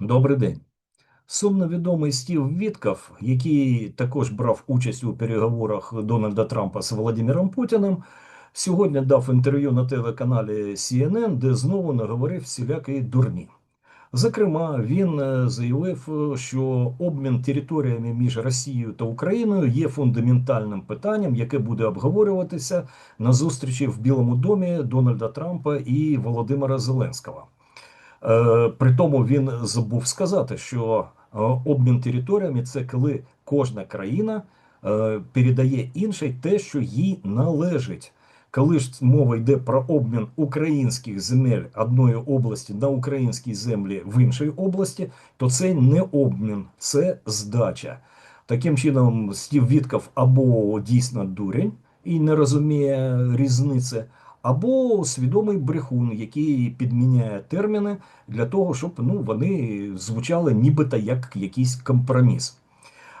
Добрий день. Сумно відомий Стів Вітков, який також брав участь у переговорах Дональда Трампа з Володимиром Путіним, сьогодні дав інтерв'ю на телеканалі CNN, де знову наговорив всілякі дурні. Зокрема, він е, заявив, е, що обмін територіями між Росією та Україною є фундаментальним питанням, яке буде обговорюватися на зустрічі в Білому домі Дональда Трампа і Володимира Зеленського. Е, При тому він забув сказати, що е, обмін територіями це коли кожна країна е, передає іншій те, що їй належить. Коли ж мова йде про обмін українських земель одної області на українські землі в іншій області, то це не обмін, це здача. Таким чином, Стів Вітков або дійсно дурень і не розуміє різниці, або свідомий брехун, який підміняє терміни для того, щоб ну, вони звучали нібито як якийсь компроміс.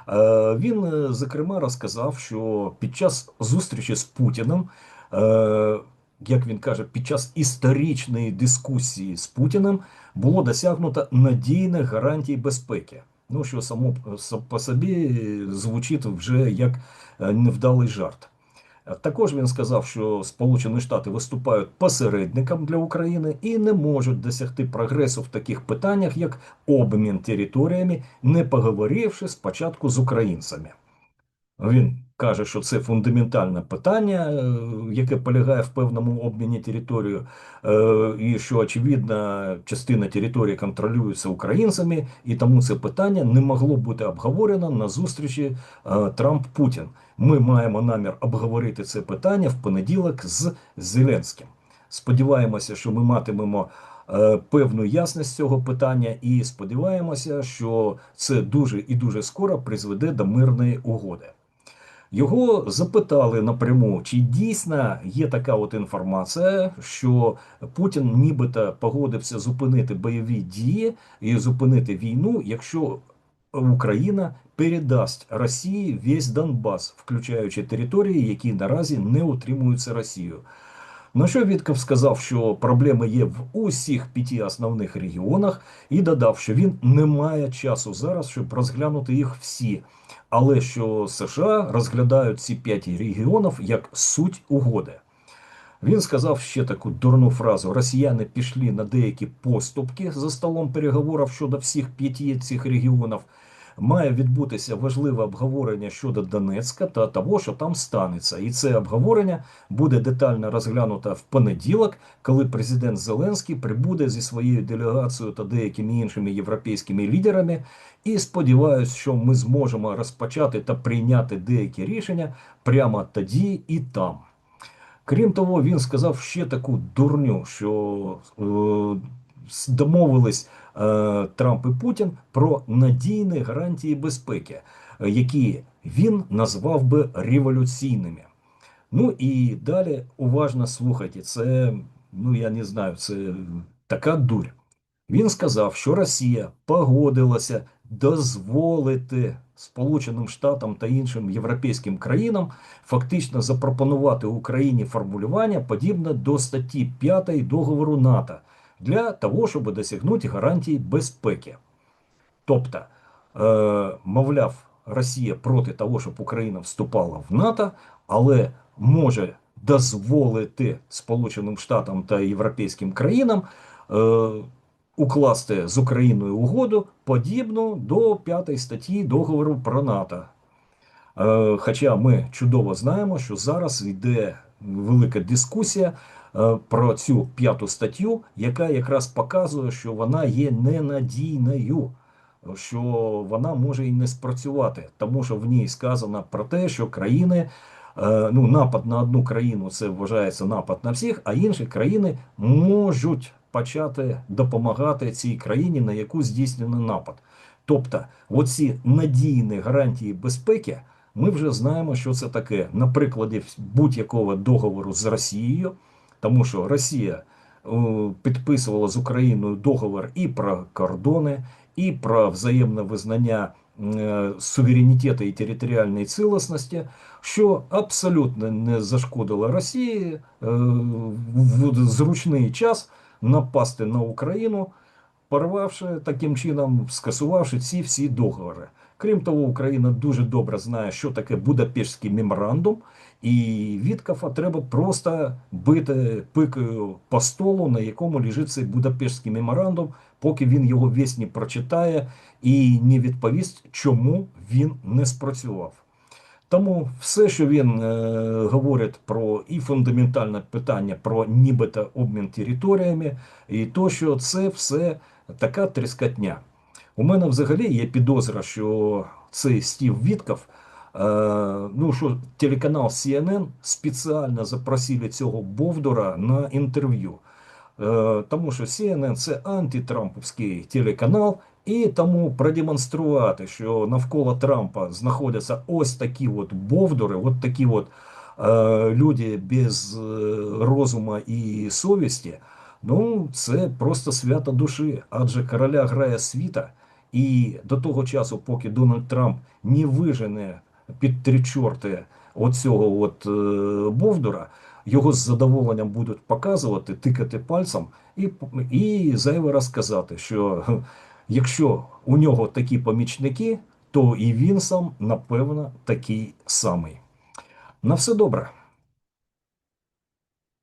Е, Він, е, зокрема, розказав, що під час зустрічі з Путіним, е, як він каже, під час історичної дискусії з Путіним було досягнуто надійних гарантій безпеки. Ну, що само по собі звучить вже як невдалий жарт. Також він сказав, що Сполучені Штати виступають посередником для України і не можуть досягти прогресу в таких питаннях, як обмін територіями, не поговоривши спочатку з українцями. Він каже, що це фундаментальне питання, е, яке полягає в певному обміні територією, е, і що очевидно частина території контролюється українцями, і тому це питання не могло бути обговорено на зустрічі е, Трамп-Путін. Ми маємо намір обговорити це питання в понеділок з Зеленським. Сподіваємося, що ми матимемо. Певну ясність цього питання, і сподіваємося, що це дуже і дуже скоро призведе до мирної угоди. Його запитали напряму, чи дійсно є така от інформація, що Путін нібито погодився зупинити бойові дії і зупинити війну, якщо Україна передасть Росії весь Донбас, включаючи території, які наразі не утримуються Росією. На що Вітков сказав, що проблеми є в усіх п'яти основних регіонах, і додав, що він не має часу зараз, щоб розглянути їх всі, але що США розглядають ці п'ять регіонів як суть угоди. Він сказав ще таку дурну фразу: Росіяни пішли на деякі поступки за столом переговорів щодо всіх п'яти цих регіонів має відбутися важливе обговорення щодо Донецька та того, що там станеться. І це обговорення буде детально розглянуто в понеділок, коли президент Зеленський прибуде зі своєю делегацією та деякими іншими європейськими лідерами. І сподіваюся, що ми зможемо розпочати та прийняти деякі рішення прямо тоді і там. Крім того, він сказав ще таку дурню, що е, домовились е, Трамп і Путін про надійні гарантії безпеки, е, які він назвав би революційними. Ну і далі уважно слухайте, це, ну я не знаю, це така дурь. Він сказав, що Росія погодилася дозволити Сполученим Штатам та іншим європейським країнам фактично запропонувати Україні формулювання подібне до статті 5 договору НАТО для того, щоб досягнути гарантій безпеки. Тобто, е, мовляв, Росія проти того, щоб Україна вступала в НАТО, але може дозволити Сполученим Штатам та європейським країнам е, укласти з Україною угоду подібну до п'ятої статті договору про НАТО. Е, хоча ми чудово знаємо, що зараз йде велика дискусія про цю п'яту статтю, яка якраз показує, що вона є ненадійною, що вона може і не спрацювати, тому що в ній сказано про те, що країни. Е, ну, напад на одну країну це вважається напад на всіх, а інші країни можуть почати допомагати цій країні, на яку здійснено напад. Тобто, оці надійні гарантії безпеки, ми вже знаємо, що це таке на прикладі будь-якого договору з Росією тому що Росія е, підписувала з Україною договор і про кордони, і про взаємне визнання е, суверенітету і територіальної цілісності, що абсолютно не зашкодило Росії е, в зручний час напасти на Україну. порвавши таким чином, скасувавши ці всі договори. Крім того, Україна дуже добре знає, що таке Будапештський меморандум, і Віткафа треба просто бити пикою по столу, на якому лежить цей Будапештський меморандум, поки він його весь не прочитає і не відповість, чому він не спрацював. Тому все, що він е, говорить про і фундаментальне питання про нібито обмін територіями, і то, що це все така тріскотня. У мене взагалі є підозра, що цей Стів Вітков, ну що телеканал CNN спеціально запросили цього Бовдура на інтерв'ю. Е, тому що CNN це антитрамповський телеканал, і тому продемонструвати, що навколо Трампа знаходяться ось такі от бовдури, от такі от е, люди без е, розуму і совісті. Ну, це просто свято душі, адже короля грає світа, і до того часу, поки Дональд Трамп не вижене під три чорти оцього от е, Бовдура, його з задоволенням будуть показувати, тикати пальцем і, і зайве раз сказати, що якщо у нього такі помічники, то і він сам, напевно, такий самий. На все добре.